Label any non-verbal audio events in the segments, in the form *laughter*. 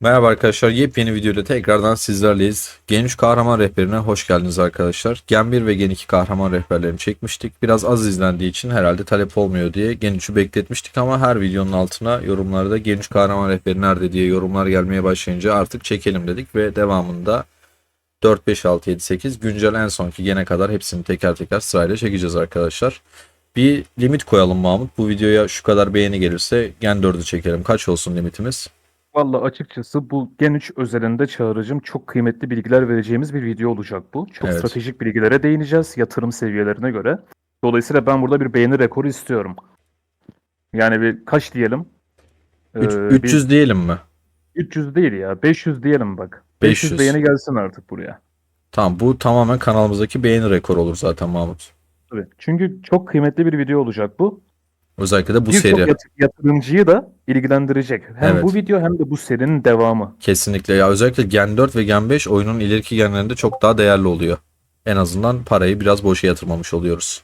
Merhaba arkadaşlar, yepyeni videoyla tekrardan sizlerleyiz. Gen 3 kahraman rehberine hoş geldiniz arkadaşlar. Gen 1 ve Gen 2 kahraman rehberlerini çekmiştik. Biraz az izlendiği için herhalde talep olmuyor diye Gen 3'ü bekletmiştik ama her videonun altına yorumlarda Gen 3 kahraman rehberi nerede diye yorumlar gelmeye başlayınca artık çekelim dedik ve devamında 4, 5, 6, 7, 8 güncel en sonki gene kadar hepsini teker teker sırayla çekeceğiz arkadaşlar. Bir limit koyalım Mahmut. Bu videoya şu kadar beğeni gelirse Gen 4'ü çekelim. Kaç olsun limitimiz? Valla açıkçası bu Gen 3 özelinde çağrıcım çok kıymetli bilgiler vereceğimiz bir video olacak bu. Çok Evet. stratejik bilgilere değineceğiz yatırım seviyelerine göre. Dolayısıyla ben burada bir beğeni rekoru istiyorum. Yani bir kaç diyelim? Üç- Ee, bir 300 diyelim mi? 300 değil ya 500 diyelim bak. 500, 500. beğeni gelsin artık buraya. Tamam bu tamamen kanalımızdaki beğeni rekoru olur zaten Mahmut. Tabii. Çünkü çok kıymetli bir video olacak bu. Özellikle de bu Birçok seri. yat- yatırımcıyı da ilgilendirecek. Hem Evet. bu video hem de bu serinin devamı. Kesinlikle ya özellikle Gen 4 ve Gen 5 oyunun ileriki genlerinde çok daha değerli oluyor. En azından parayı biraz boşa yatırmamış oluyoruz.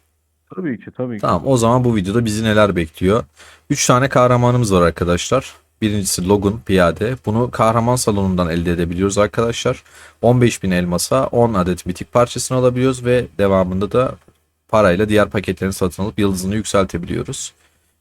Tabii ki tabii ki. Tamam o zaman bu videoda bizi neler bekliyor? 3 tane kahramanımız var arkadaşlar. Birincisi Logan piyade. Bunu kahraman salonundan elde edebiliyoruz arkadaşlar. 15.000 elmasa 10 adet mitik parçasını alabiliyoruz ve devamında da parayla diğer paketlerini satın alıp yıldızını yükseltebiliyoruz.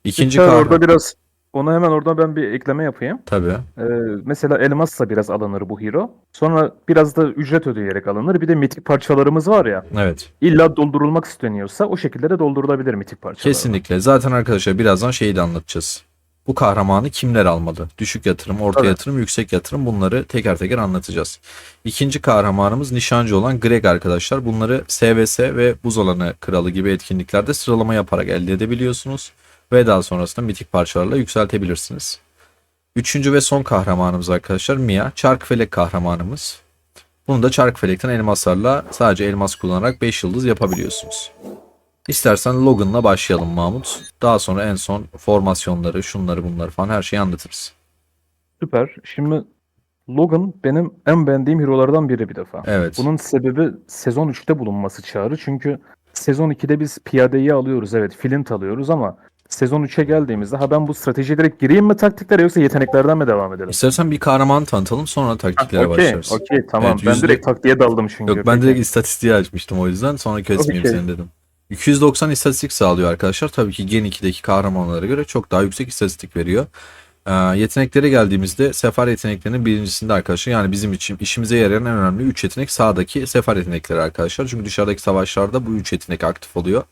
İkinci kahraman orada biraz ona hemen oradan ben bir ekleme yapayım. tabii. Ee, mesela elmasla biraz alınır bu hero. Sonra biraz da ücret ödeyerek alınır. Bir de mitik parçalarımız var ya. Evet. İlla doldurulmak isteniyorsa o şekilde de doldurulabilir mitik parçalar. Kesinlikle. Zaten arkadaşlar birazdan şeyi de anlatacağız. Bu kahramanı kimler almalı? Düşük yatırım, orta Tabii. yatırım, yüksek yatırım bunları teker teker anlatacağız. İkinci kahramanımız nişancı olan Greg arkadaşlar. Bunları SVS ve Buz Alanı Kralı gibi etkinliklerde sıralama yaparak elde edebiliyorsunuz. Ve daha sonrasında mitik parçalarla yükseltebilirsiniz. Üçüncü ve son kahramanımız arkadaşlar Mia. Çarkfelek kahramanımız. Bunu da Çarkfelek'ten elmaslarla sadece elmas kullanarak 5 yıldız yapabiliyorsunuz. İstersen Logan'la başlayalım Mahmut. Daha sonra en son formasyonları, şunları bunları falan her şeyi anlatırız. Süper. Şimdi Logan benim en beğendiğim hero'lardan biri bir defa. Evet. Bunun sebebi sezon 3'te bulunması çağrı. Çünkü sezon 2'de biz piyadeyi alıyoruz. Evet flint alıyoruz ama sezon 3'e geldiğimizde ha ben bu stratejiye direkt gireyim mi taktiklere yoksa yeteneklerden mi devam edelim? İstersen bir kahraman tanıtalım sonra taktiklere Okey, başlarız. okey tamam. Evet, ben yüzde- direkt taktiğe daldım çünkü. Yok ben Peki. direkt istatistiği açmıştım o yüzden sonra kesmeyeyim Okey. seni dedim. 290 istatistik sağlıyor arkadaşlar. Tabii ki Gen 2'deki kahramanlara göre çok daha yüksek istatistik veriyor. Ee, yeteneklere geldiğimizde sefer yeteneklerinin birincisinde arkadaşlar yani bizim için işimize yarayan en önemli 3 yetenek sağdaki sefer yetenekleri arkadaşlar. Çünkü dışarıdaki savaşlarda bu 3 yetenek aktif oluyor.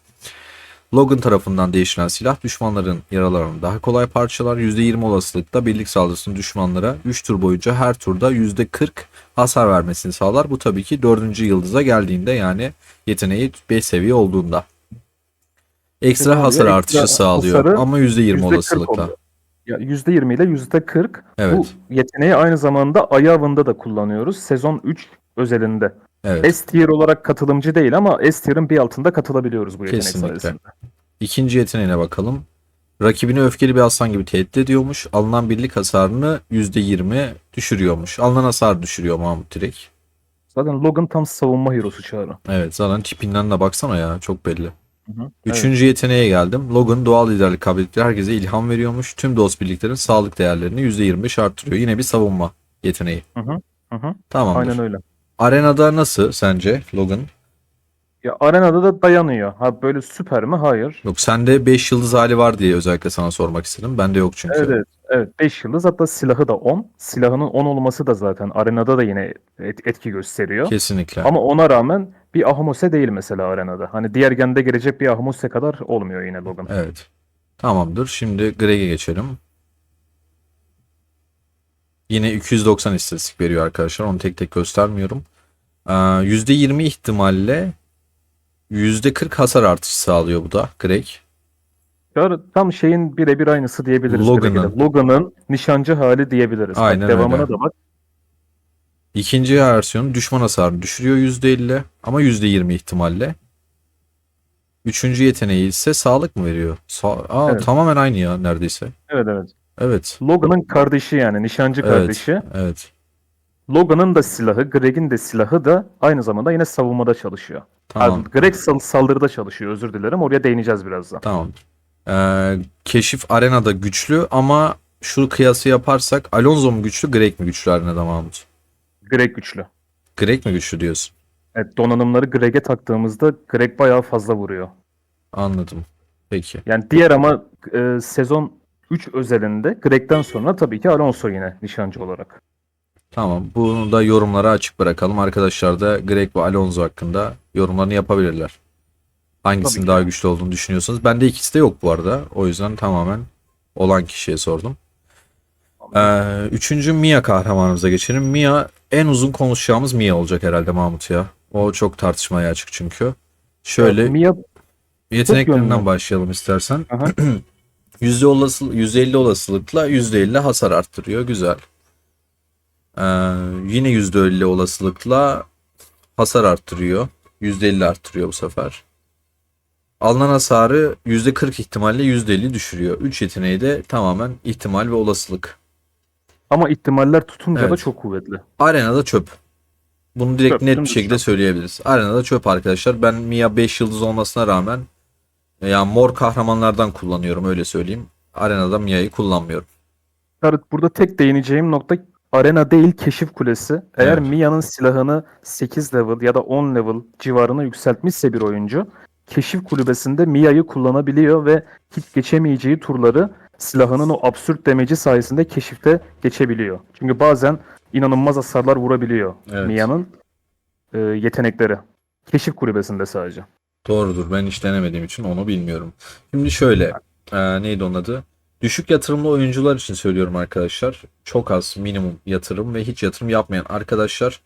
Logan tarafından değiştiren silah düşmanların yaralarını daha kolay parçalar. %20 olasılıkla birlik saldırısının düşmanlara 3 tur boyunca her turda %40 hasar vermesini sağlar. Bu tabii ki 4. yıldıza geldiğinde yani yeteneği 5 seviye olduğunda. Ekstra oluyor? hasar Ekstra artışı sağlıyor ama %20 %40 olasılıkla. oluyor. Ya %20 ile %40 Evet. bu yeteneği aynı zamanda ayı avında da kullanıyoruz. Sezon 3 özelinde. Evet. S tier olarak katılımcı değil ama S tier'ın bir altında katılabiliyoruz bu yetenek Kesinlikle. sayesinde. İkinci yeteneğine bakalım. Rakibini öfkeli bir aslan gibi tehdit ediyormuş. Alınan birlik hasarını %20 düşürüyormuş. Alınan hasar düşürüyor Mahmut direkt. Zaten Logan tam savunma hero'su çağrı. Evet zaten tipinden de baksana ya çok belli. Üçüncü yeteneğe geldim. Logan doğal liderlik kabiliyetleri herkese ilham veriyormuş. Tüm dost birliklerin sağlık değerlerini %25 arttırıyor. Yine bir savunma yeteneği. Hı hı. Hı hı. Tamamdır. Aynen öyle. Arenada nasıl sence Logan? Ya arenada da dayanıyor. Ha böyle süper mi? Hayır. Yok sende 5 yıldız hali var diye özellikle sana sormak istedim. Bende yok çünkü. Evet evet. Evet 5 yıldız hatta silahı da 10. Silahının 10 olması da zaten arenada da yine et- etki gösteriyor. Kesinlikle. Ama ona rağmen bir Ahmose değil mesela arenada. Hani diğer gende gelecek bir Ahmose kadar olmuyor yine Logan. Evet. Tamamdır. Şimdi Greg'e geçelim. Yine 290 istatistik veriyor arkadaşlar. Onu tek tek göstermiyorum. Ee, %20 ihtimalle %40 hasar artışı sağlıyor bu da Greg. Çağrı, tam şeyin birebir aynısı diyebiliriz. Logan'ın. Logan'ın. Nişancı hali diyebiliriz. Bak, Aynen devamına öyle. da bak. İkinci versiyonu düşman hasarını düşürüyor %50 ama %20 ihtimalle. Üçüncü yeteneği ise sağlık mı veriyor? Sa- Aa, Evet. Tamamen aynı ya neredeyse. Evet evet. Evet. Logan'ın kardeşi yani nişancı Evet. kardeşi. Evet. Logan'ın da silahı, Greg'in de silahı da aynı zamanda yine savunmada çalışıyor. Tamam. Abi, Greg sal- saldırıda çalışıyor özür dilerim. Oraya değineceğiz birazdan. Tamam. Ee, keşif arenada güçlü ama şu kıyası yaparsak Alonso mu güçlü, Greg mi güçlü Arena'da Mahmut? Greg güçlü. Greg mi güçlü diyorsun? Evet, donanımları Greg'e taktığımızda Greg bayağı fazla vuruyor. Anladım. Peki. Yani diğer ama e, sezon 3 özelinde Greg'den sonra tabii ki Alonso yine nişancı olarak. Tamam. Bunu da yorumlara açık bırakalım. Arkadaşlar da Greg ve Alonso hakkında yorumlarını yapabilirler. Hangisinin daha güçlü olduğunu düşünüyorsanız. Bende ikisi de yok bu arada. O yüzden tamamen olan kişiye sordum. Ee, üçüncü Mia kahramanımıza geçelim. Mia en uzun konuşacağımız Mia olacak herhalde Mahmut ya. O çok tartışmaya açık çünkü. Şöyle Mia yeteneklerinden başlayalım istersen. *clears throat* Aha. %50 olasıl %50 olasılıkla %50 hasar arttırıyor. Güzel. Ee, yine %50 olasılıkla hasar arttırıyor. %50 arttırıyor bu sefer. Alınan hasarı %40 ihtimalle %50 düşürüyor. 3 yeteneği de tamamen ihtimal ve olasılık. ama ihtimaller tutunca da Evet. çok kuvvetli. Arenada çöp. Bunu direkt Çöp, net bir şekilde çöp. söyleyebiliriz. Arenada çöp arkadaşlar. Ben Mia 5 yıldız olmasına rağmen yani mor kahramanlardan kullanıyorum öyle söyleyeyim. Arenada Mia'yı kullanmıyorum. Tarık burada tek değineceğim nokta arena değil keşif kulesi. Eğer Evet. Mia'nın silahını 8 level ya da 10 level civarına yükseltmişse bir oyuncu keşif kulübesinde Mia'yı kullanabiliyor ve hiç geçemeyeceği turları silahının o absürt demeci sayesinde keşifte geçebiliyor. Çünkü bazen inanılmaz hasarlar vurabiliyor Evet. Mia'nın e, yetenekleri. Keşif kulübesinde sadece. Doğrudur. Ben hiç denemediğim için onu bilmiyorum. Şimdi şöyle. e, neydi onun adı? Düşük yatırımlı oyuncular için söylüyorum arkadaşlar. Çok az minimum yatırım ve hiç yatırım yapmayan arkadaşlar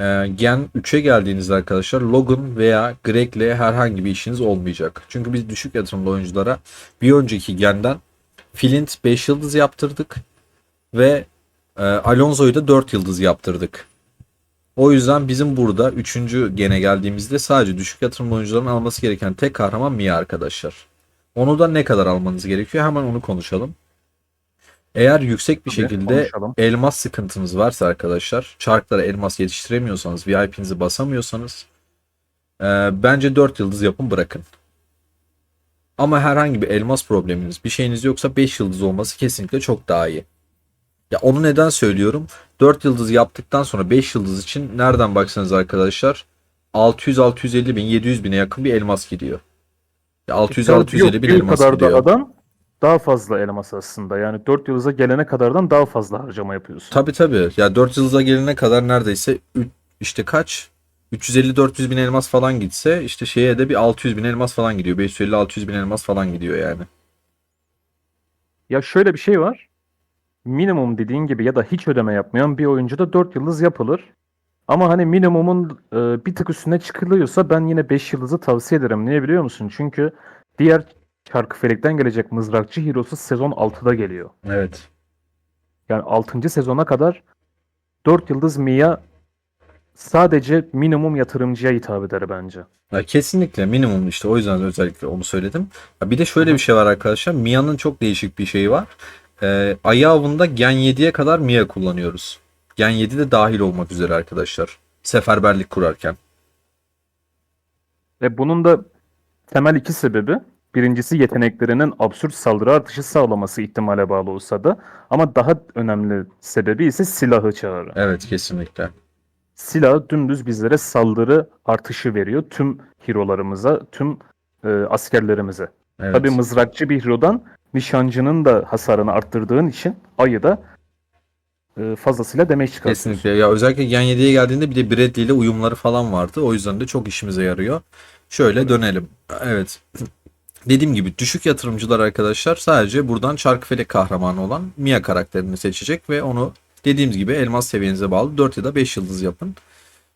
e, Gen 3'e geldiğinizde arkadaşlar Logan veya Greg'le herhangi bir işiniz olmayacak. Çünkü biz düşük yatırımlı oyunculara bir önceki Gen'den Flint 5 yıldız yaptırdık ve e, Alonso'yu da 4 yıldız yaptırdık. O yüzden bizim burada 3. gene geldiğimizde sadece düşük yatırımlı oyuncuların alması gereken tek kahraman Mia arkadaşlar. Onu da ne kadar almanız gerekiyor hemen onu konuşalım. Eğer yüksek bir Tabii, şekilde konuşalım. elmas sıkıntınız varsa arkadaşlar, çarklara elmas yetiştiremiyorsanız, VIP'nizi basamıyorsanız e, bence 4 yıldız yapın bırakın. Ama herhangi bir elmas probleminiz, bir şeyiniz yoksa 5 yıldız olması kesinlikle çok daha iyi. Ya onu neden söylüyorum? 4 yıldız yaptıktan sonra 5 yıldız için nereden baksanız arkadaşlar 600-650 bin 700 bine yakın bir elmas gidiyor. Ya 600-650 bin elmas kadar da gidiyor. adam daha fazla elmas aslında. Yani 4 yıldıza gelene kadardan daha fazla harcama yapıyorsun. Tabii tabii. Ya 4 yılda gelene kadar neredeyse işte kaç? 350-400 bin elmas falan gitse işte şeye de bir 600 bin elmas falan gidiyor. 550-600 bin elmas falan gidiyor yani. Ya şöyle bir şey var. Minimum dediğin gibi ya da hiç ödeme yapmayan bir oyuncuda 4 yıldız yapılır. Ama hani minimumun e, bir tık üstüne çıkılıyorsa ben yine 5 yıldızı tavsiye ederim. Niye biliyor musun? Çünkü diğer Çarkıfelek'ten gelecek mızrakçı hero'su sezon 6'da geliyor. Evet. Yani 6. sezona kadar 4 yıldız Mia sadece minimum yatırımcıya hitap eder bence. Ya kesinlikle minimum işte o yüzden özellikle onu söyledim. Ya bir de şöyle bir şey var arkadaşlar. Mia'nın çok değişik bir şeyi var. Ee, ayı avında Gen 7'ye kadar Mia kullanıyoruz. Gen 7 de dahil olmak üzere arkadaşlar. Seferberlik kurarken. Ve bunun da temel iki sebebi. Birincisi yeteneklerinin absürt saldırı artışı sağlaması ihtimale bağlı olsa da ama daha önemli sebebi ise silahı çağrı. Evet kesinlikle. Silah dümdüz bizlere saldırı artışı veriyor tüm hero'larımıza, tüm e, askerlerimize. Evet. Tabii mızrakçı bir hero'dan nişancının da hasarını arttırdığın için ayı da e, fazlasıyla demeç çıkartıyorsun. Kesinlikle. Ya özellikle Gen 7'ye geldiğinde bir de Bradley ile uyumları falan vardı. O yüzden de çok işimize yarıyor. Şöyle dönelim. Evet. Dediğim gibi düşük yatırımcılar arkadaşlar sadece buradan Çarkıfelek kahramanı olan Mia karakterini seçecek ve onu dediğimiz gibi elmas seviyenize bağlı 4 ya da 5 yıldız yapın.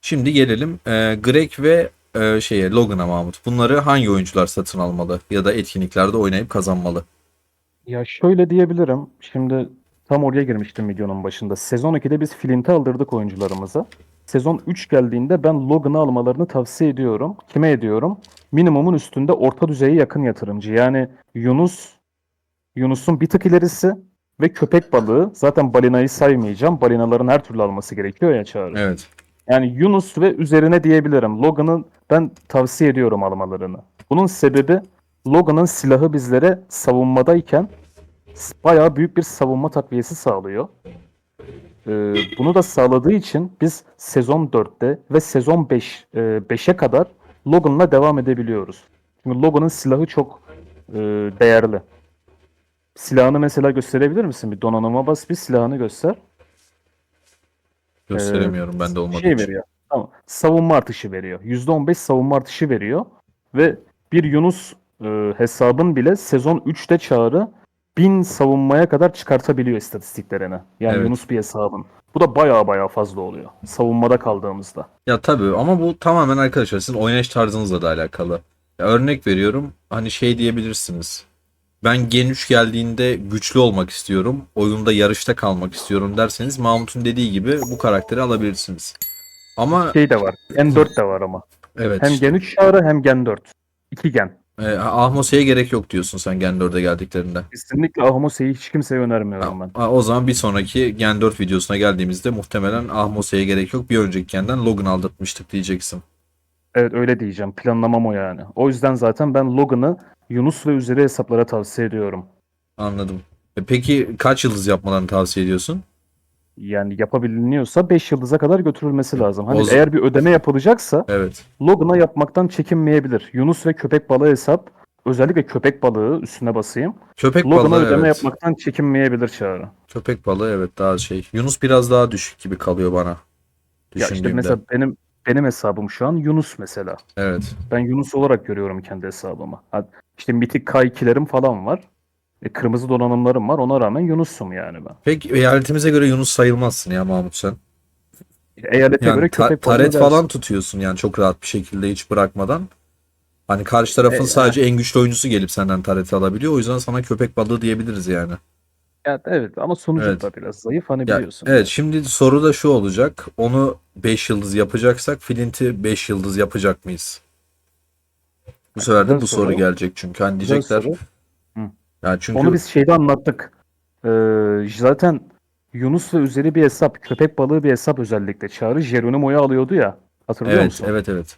Şimdi gelelim e, Greg ve e, şeye Logan'a Mahmut. Bunları hangi oyuncular satın almalı ya da etkinliklerde oynayıp kazanmalı? Ya şöyle diyebilirim. Şimdi tam oraya girmiştim videonun başında. Sezon 2'de biz Flint'i aldırdık oyuncularımıza. Sezon 3 geldiğinde ben Logan'ı almalarını tavsiye ediyorum. Kime ediyorum? Minimumun üstünde orta düzeye yakın yatırımcı. Yani Yunus, Yunus'un bir tık ilerisi ve köpek balığı. Zaten balinayı saymayacağım. Balinaların her türlü alması gerekiyor ya Çağrı. Evet. Yani Yunus ve üzerine diyebilirim. Logan'ın ben tavsiye ediyorum almalarını. Bunun sebebi Logan'ın silahı bizlere savunmadayken bayağı büyük bir savunma takviyesi sağlıyor. Ee, bunu da sağladığı için biz sezon 4'te ve sezon 5 e, 5'e kadar Logan'la devam edebiliyoruz. Çünkü Logan'ın silahı çok e, değerli. Silahını mesela gösterebilir misin? Bir donanıma bas bir silahını göster. Gösteremiyorum ben de olmadığı şey için. veriyor. Tamam. Savunma artışı veriyor. %15 savunma artışı veriyor. Ve bir Yunus e, hesabın bile sezon 3'te çağrı 1000 savunmaya kadar çıkartabiliyor istatistiklerini. Yani Evet. Yunus bir hesabın. Bu da baya baya fazla oluyor. Savunmada kaldığımızda. Ya tabii ama bu tamamen arkadaşlar sizin oynayış tarzınızla da alakalı. Ya örnek veriyorum hani şey diyebilirsiniz. Ben Gen 3 geldiğinde güçlü olmak istiyorum. Oyunda yarışta kalmak istiyorum derseniz Mahmut'un dediği gibi bu karakteri alabilirsiniz. Ama Şey de var. N4 de var ama. evet Hem Gen 3 çağrı hem Gen 4. İki Gen. e, Ahmose'ye gerek yok diyorsun sen Gen 4'e geldiklerinde. Kesinlikle Ahomose'yi hiç kimseye önermiyorum ben. Ha, O zaman bir sonraki Gen 4 videosuna geldiğimizde muhtemelen Ahmose'ye gerek yok. Bir önceki Gen'den Logan aldırtmıştık diyeceksin. Evet öyle diyeceğim. Planlamam o yani. O yüzden zaten ben Logan'ı Yunus ve üzeri hesaplara tavsiye ediyorum. Anladım. E peki kaç yıldız yapmalarını tavsiye ediyorsun? Yani yapabiliniyorsa 5 yıldıza kadar götürülmesi lazım. Hani zaman- eğer bir ödeme yapılacaksa Evet. Logan'a yapmaktan çekinmeyebilir. Yunus ve köpek balığı hesap özellikle köpek balığı üstüne basayım. Köpek Logan'a balığı ödeme evet. yapmaktan çekinmeyebilir Çağrı. Köpek balığı evet daha şey. Yunus biraz daha düşük gibi kalıyor bana. Ya işte mesela benim benim hesabım şu an Yunus mesela. Evet. Ben Yunus olarak görüyorum kendi hesabımı. İşte mitik K2'lerim falan var. E, kırmızı donanımlarım var. Ona rağmen Yunus'um yani ben. Peki eyaletimize göre Yunus sayılmazsın ya Mahmut sen. Eyalete Yani göre ta- köpek balığı taret dersin. falan tutuyorsun yani çok rahat bir şekilde hiç bırakmadan. Hani karşı tarafın E, sadece en güçlü oyuncusu gelip senden tareti alabiliyor. O yüzden sana köpek balığı diyebiliriz yani. Ya, evet ama sonucu Evet. da biraz zayıf hani Ya, biliyorsun. evet şimdi soru da şu olacak. Onu 5 yıldız yapacaksak Flint'i 5 yıldız yapacak mıyız? Bu sefer de güzel bu soru soru. gelecek çünkü. Hani Güzel diyecekler soru. Yani çünkü Onu biz şeyde anlattık. Ee, zaten Yunus ve üzeri bir hesap, köpek balığı bir hesap özellikle. Çağrı Geronimo'yu alıyordu ya. Hatırlıyor evet musun? evet evet.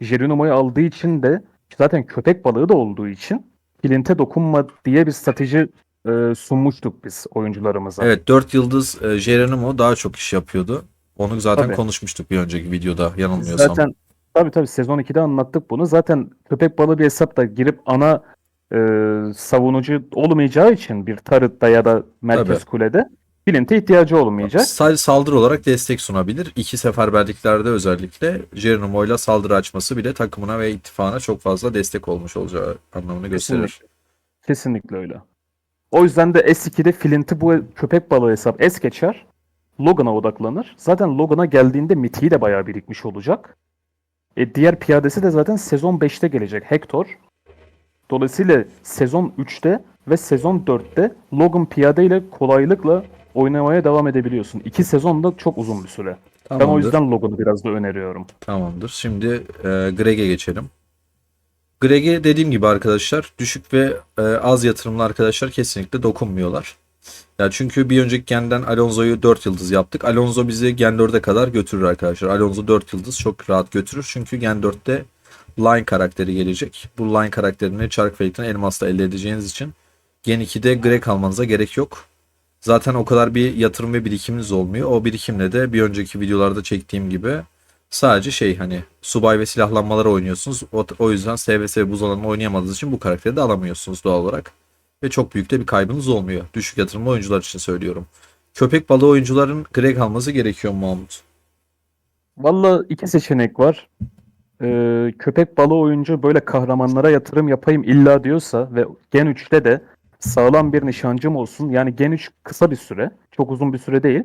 Geronimo'yu aldığı için de zaten köpek balığı da olduğu için Flint'e dokunma diye bir strateji e, sunmuştuk biz oyuncularımıza. Evet 4 yıldız e, Geronimo daha çok iş yapıyordu. Onu zaten Tabii. konuşmuştuk bir önceki videoda yanılmıyorsam. Zaten tabii tabii sezon 2'de anlattık bunu. Zaten köpek balığı bir hesap da girip ana e, savunucu olmayacağı için bir tarıtta ya da merkez Tabii. kulede Flint'e ihtiyacı olmayacak. Sadece saldırı olarak destek sunabilir. İki seferberliklerde özellikle Geronimo ile saldırı açması bile takımına ve ittifakına çok fazla destek olmuş olacağı anlamını gösterir. Kesinlikle. Kesinlikle öyle. O yüzden de S2'de Flint'i bu köpek balığı hesap es geçer. Logan'a odaklanır. Zaten Logan'a geldiğinde mitiği de bayağı birikmiş olacak. E, diğer piyadesi de zaten sezon 5'te gelecek Hector. Dolayısıyla sezon 3'te ve sezon 4'te Logan piyade ile kolaylıkla oynamaya devam edebiliyorsun. İki sezon da çok uzun bir süre. Ben o Tamamdır. yüzden Logan'ı biraz da öneriyorum. Tamamdır. Şimdi e, Greg'e geçelim. Greg'e dediğim gibi arkadaşlar düşük ve e, az yatırımlı arkadaşlar kesinlikle dokunmuyorlar. Ya çünkü bir önceki genden Alonso'yu 4 yıldız yaptık. Alonso bizi Gen 4'e kadar götürür arkadaşlar. Alonso 4 yıldız çok rahat götürür. Çünkü Gen 4'te Line karakteri gelecek. Bu Line karakterini Çark Fate'den Elmas'ta elde edeceğiniz için Gen 2'de Greg almanıza gerek yok. Zaten o kadar bir yatırım ve birikiminiz olmuyor. O birikimle de bir önceki videolarda çektiğim gibi sadece şey hani subay ve silahlanmaları oynuyorsunuz. O, o yüzden SVS ve buz alanını oynayamadığınız için bu karakteri de alamıyorsunuz doğal olarak. Ve çok büyük de bir kaybınız olmuyor. Düşük yatırımlı oyuncular için söylüyorum. Köpek balığı oyuncuların Greg alması gerekiyor Mahmut. Valla iki seçenek var. Ee, köpek balığı oyuncu böyle kahramanlara yatırım yapayım illa diyorsa ve Gen 3'te de sağlam bir nişancım olsun. Yani Gen 3 kısa bir süre, çok uzun bir süre değil.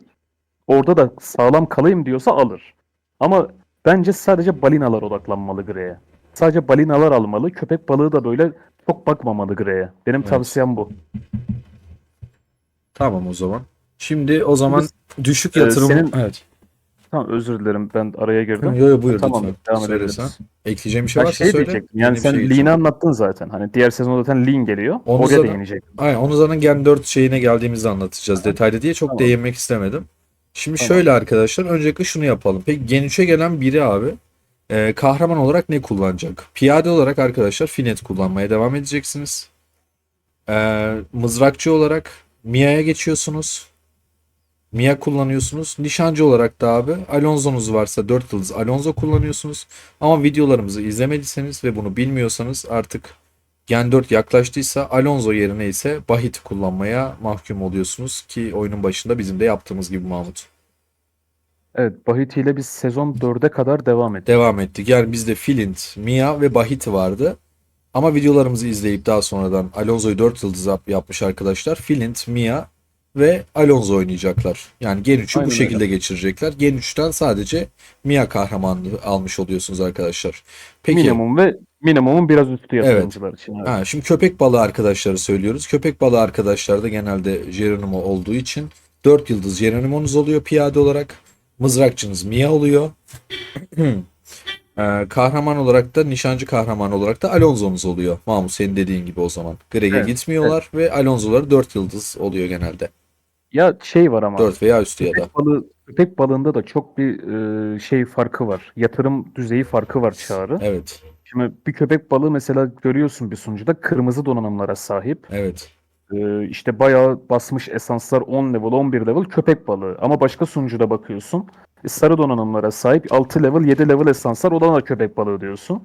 Orada da sağlam kalayım diyorsa alır. Ama bence sadece balinalar odaklanmalı Grey'e. Sadece balinalar almalı. Köpek balığı da böyle çok bakmamalı Grey'e. Benim Evet. tavsiyem bu. Tamam o zaman. Şimdi o zaman düşük Ee, yatırım... senin- Evet. Tamam özür dilerim ben araya girdim. Yo yo buyur Tamam, lütfen. devam Söyle sen. Ekleyeceğim bir şey varsa şey söyle. diyecektim. Yani sen şey Lean'i anlattın zaten. Hani diğer sezonda zaten Lean geliyor. Onu Oraya zaten- değinecek. Aynen onu zaten Gen 4 şeyine geldiğimizde anlatacağız detaylı diye çok Tamam. değinmek istemedim. Şimdi Tamam. şöyle arkadaşlar öncelikle şunu yapalım. Peki Gen 3'e gelen biri abi e, kahraman olarak ne kullanacak? Piyade olarak arkadaşlar Finet kullanmaya devam edeceksiniz. Ee, mızrakçı olarak Mia'ya geçiyorsunuz. Mia kullanıyorsunuz. Nişancı olarak da abi Alonso'nuz varsa 4 yıldız Alonso kullanıyorsunuz. Ama videolarımızı izlemediyseniz ve bunu bilmiyorsanız artık Gen 4 yaklaştıysa Alonso yerine ise Bahit kullanmaya mahkum oluyorsunuz ki oyunun başında bizim de yaptığımız gibi Mahmut. Evet, Bahiti ile biz sezon 4'e kadar devam ettik. Devam ettik. Yani bizde Flint, Mia ve Bahit vardı. Ama videolarımızı izleyip daha sonradan Alonso'yu 4 yıldız yap- yapmış arkadaşlar. Flint, Mia ve Alonso oynayacaklar. Yani Gen 3'ü bu şekilde öyle. geçirecekler. Gen 3'ten sadece Mia kahramanlığı almış oluyorsunuz arkadaşlar. Peki Minimum ve minimumun biraz üstü yatırımcılar için. Evet. ha, şimdi köpek balığı arkadaşları söylüyoruz. Köpek balığı arkadaşlar da genelde Geronimo olduğu için 4 yıldız Geronimo'nuz oluyor piyade olarak. Mızrakçınız Mia oluyor. *clears throat* Ee, kahraman olarak da nişancı kahraman olarak da Alonso'nuz oluyor. Mahmut senin dediğin gibi o zaman. Greg'e Evet, gitmiyorlar ve Alonso'ları 4 yıldız oluyor genelde. Ya şey var ama 4 veya üstü ya da. köpek balığı köpek balığında da çok bir e, şey farkı var. Yatırım düzeyi farkı var Çağrı. Evet. Şimdi bir köpek balığı mesela görüyorsun bir sunucuda kırmızı donanımlara sahip. Evet. Ee, işte bayağı basmış esanslar 10 level, 11 level köpek balığı. Ama başka sunucuda bakıyorsun. e, Sarı donanımlara sahip 6 level, 7 level esanslar o da da köpek balığı diyorsun.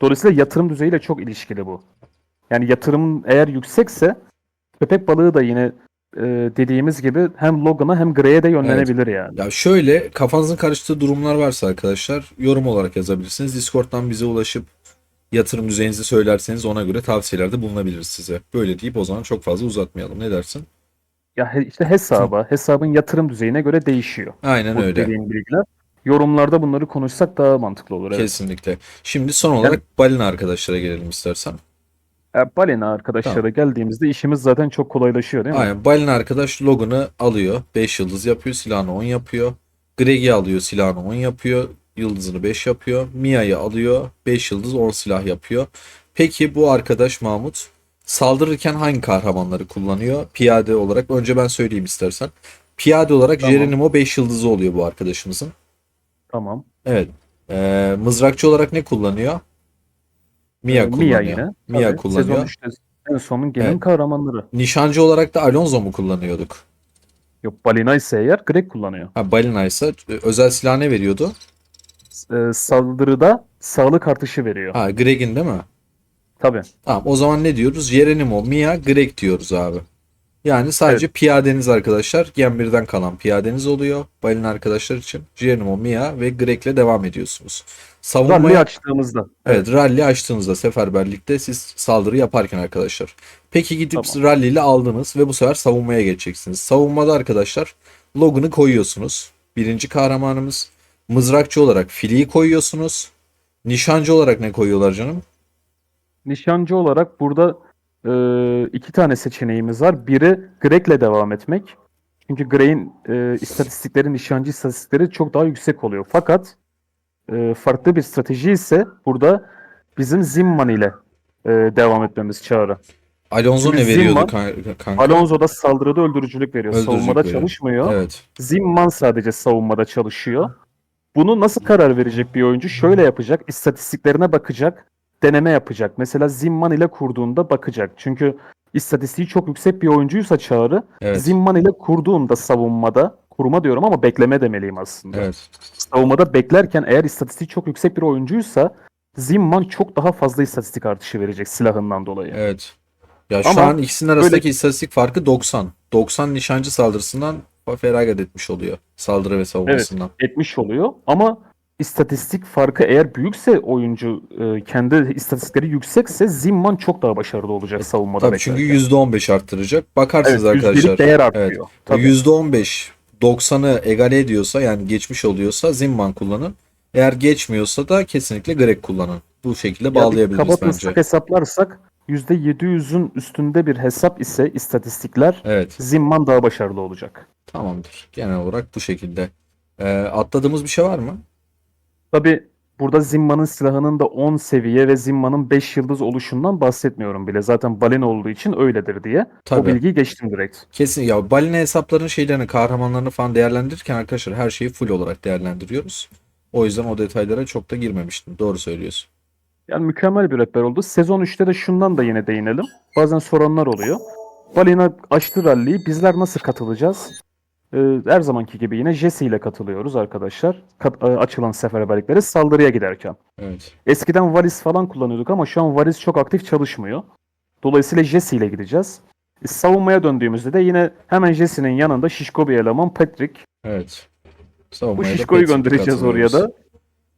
Dolayısıyla yatırım düzeyiyle çok ilişkili bu. Yani yatırım eğer yüksekse köpek balığı da yine e, dediğimiz gibi hem Logan'a hem Grey'e de yönlenebilir yani. Ya şöyle kafanızın karıştığı durumlar varsa arkadaşlar yorum olarak yazabilirsiniz. Discord'dan bize ulaşıp yatırım düzeyinizi söylerseniz ona göre tavsiyelerde bulunabiliriz size. Böyle deyip o zaman çok fazla uzatmayalım. Ne dersin? Ya he- işte hesaba, hesabın yatırım düzeyine göre değişiyor. Aynen Bu öyle. dediğim bilgiler. Yorumlarda bunları konuşsak daha mantıklı olur. Evet. Kesinlikle. Şimdi son olarak balina arkadaşlara gelelim istersen. E, balina arkadaşlara geldiğimizde işimiz zaten çok kolaylaşıyor değil mi? Aynen. Balina arkadaş Logan'ı alıyor. 5 yıldız yapıyor. Silahını 10 yapıyor. Greg'i alıyor. Silahını 10 yapıyor. Yıldızını 5 yapıyor. Mia'yı alıyor. 5 yıldız 10 silah yapıyor. Peki bu arkadaş Mahmut saldırırken hangi kahramanları kullanıyor? Piyade olarak. Önce ben söyleyeyim istersen. Piyade olarak Tamam. Geronimo 5 yıldızı oluyor bu arkadaşımızın. Tamam. Evet. Ee, mızrakçı olarak ne kullanıyor? Mia Ee, kullanıyor. Mia yine. Mia Tabii, kullanıyor. Sezon 3'te en sonun gelin Evet. kahramanları. Nişancı olarak da Alonso mu kullanıyorduk? Yok balina ise eğer Greg kullanıyor. Ha balina ise e, özel silah ne veriyordu? Ee, saldırıda sağlık artışı veriyor. Ha Greg'in değil mi? Tabii. Tamam o zaman ne diyoruz? Geronimo, Mia, Greg diyoruz abi. Yani sadece piyadeniz arkadaşlar. Gen 1'den kalan piyadeniz oluyor. Balina arkadaşlar için. Geronimo, Mia ve Greg'le devam ediyorsunuz. Rally Savunmaya açtığımızda. Evet, rally açtığınızda seferberlikte siz saldırı yaparken arkadaşlar. Peki gidip Tamam. rally ile aldınız ve bu sefer savunmaya geçeceksiniz. Savunmada arkadaşlar Logan'ı koyuyorsunuz. Birinci kahramanımız. Mızrakçı olarak Fili'yi koyuyorsunuz. Nişancı olarak ne koyuyorlar canım? Nişancı olarak burada e, iki tane seçeneğimiz var. Biri Greg'le devam etmek. Çünkü Greg'in e, istatistikleri, nişancı istatistikleri çok daha yüksek oluyor. Fakat e, farklı bir strateji ise burada bizim Zimman ile e, devam etmemiz çağrı. Alonso Şimdi ne veriyordu kan- kanka? Alonso da saldırıda öldürücülük veriyor. Öldürücülük savunmada veriyor. çalışmıyor. Evet. Zimman sadece savunmada çalışıyor. Bunu nasıl karar verecek bir oyuncu? Şöyle yapacak. istatistiklerine bakacak. Deneme yapacak. Mesela Zimman ile kurduğunda bakacak. Çünkü istatistiği çok yüksek bir oyuncuysa Çağrı. Evet. Zimman ile kurduğunda savunmada kurma diyorum ama bekleme demeliyim aslında. Evet. Savunmada beklerken eğer istatistiği çok yüksek bir oyuncuysa Zimman çok daha fazla istatistik artışı verecek silahından dolayı. Evet. Ya şu Ama an ikisinin arasındaki istatistik farkı 90. 90 nişancı saldırısından feragat etmiş oluyor. Saldırı ve savunmasından. etmiş oluyor ama istatistik farkı eğer büyükse oyuncu e, kendi istatistikleri yüksekse Zimman çok daha başarılı olacak savunmada Tabii beklerken. çünkü %15 arttıracak. Bakarsınız evet, arkadaşlar. değer artıyor. Evet. Tabii. %15 90'ı egale ediyorsa yani geçmiş oluyorsa Zimman kullanın. Eğer geçmiyorsa da kesinlikle Greg kullanın. Bu şekilde bağlayabiliriz kaba bence. hesaplarsak %700'ün üstünde bir hesap ise istatistikler Evet. Zimman daha başarılı olacak. Tamamdır. Genel olarak bu şekilde. Ee, atladığımız bir şey var mı? Tabi burada Zimman'ın silahının da 10 seviye ve Zimman'ın 5 yıldız oluşundan bahsetmiyorum bile. Zaten balin olduğu için öyledir diye. O Tabii. bilgiyi geçtim direkt. Kesin ya balina hesapların şeylerini, kahramanlarını falan değerlendirirken arkadaşlar her şeyi full olarak değerlendiriyoruz. O yüzden o detaylara çok da girmemiştim. Doğru söylüyorsun. Yani mükemmel bir rehber oldu. Sezon 3'te de şundan da yine değinelim. Bazen soranlar oluyor. Balina açtı rally'yi. Bizler nasıl katılacağız? Ee, her zamanki gibi yine Jesse ile katılıyoruz arkadaşlar. Kat- e, açılan seferberliklere saldırıya giderken. Evet. Eskiden Varis falan kullanıyorduk ama şu an Varis çok aktif çalışmıyor. Dolayısıyla Jesse ile gideceğiz. E, savunmaya döndüğümüzde de yine hemen Jesse'nin yanında şişko bir eleman Patrick. Evet. Bu Savunmaya da şişkoyu göndereceğiz oraya da.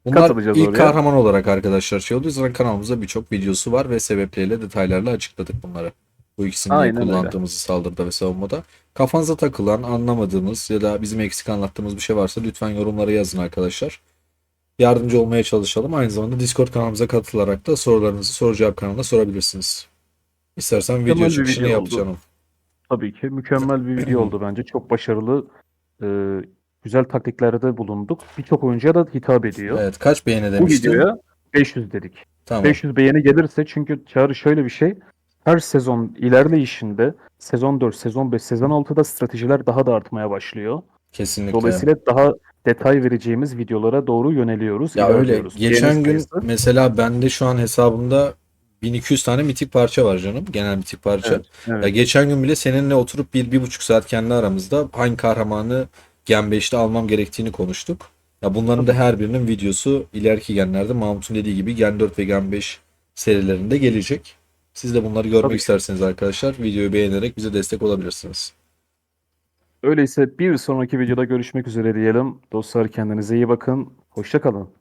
Bunlar ilk oraya. kahraman olarak arkadaşlar şey oldu. Zaten kanalımızda birçok videosu var ve sebepleriyle detaylarla açıkladık bunları. Bu ikisini Aynen öyle. kullandığımız saldırıda ve savunmada. Kafanıza takılan, anlamadığınız ya da bizim eksik anlattığımız bir şey varsa lütfen yorumlara yazın arkadaşlar. Yardımcı olmaya çalışalım. Aynı zamanda Discord kanalımıza katılarak da sorularınızı soru cevap kanalına sorabilirsiniz. İstersen video Mükemmel bir çıkışını video yap oldu. canım. Tabii ki mükemmel bir video oldu bence. Çok başarılı, e, güzel taktiklerde bulunduk. Birçok oyuncuya da hitap ediyor. Evet kaç beğeni Bu demiştin? videoya 500 dedik. Tamam. 500 beğeni gelirse çünkü Çağrı şöyle bir şey. Her sezon ilerleyişinde sezon 4, sezon 5, sezon 6'da stratejiler daha da artmaya başlıyor. Kesinlikle. Dolayısıyla daha detay vereceğimiz videolara doğru yöneliyoruz. Ya öyle. Geçen gün sayısı- mesela bende şu an hesabımda 1200 tane mitik parça var canım. Genel mitik parça. Evet, evet. Ya geçen gün bile seninle oturup bir, bir buçuk saat kendi aramızda hangi kahramanı Gen 5'te almam gerektiğini konuştuk. Ya bunların da her birinin videosu ileriki genlerde Mahmut'un dediği gibi Gen 4 ve Gen 5 serilerinde gelecek. Siz de bunları görmek Tabii isterseniz arkadaşlar videoyu beğenerek bize destek olabilirsiniz. Öyleyse bir sonraki videoda görüşmek üzere diyelim. Dostlar kendinize iyi bakın. Hoşça kalın.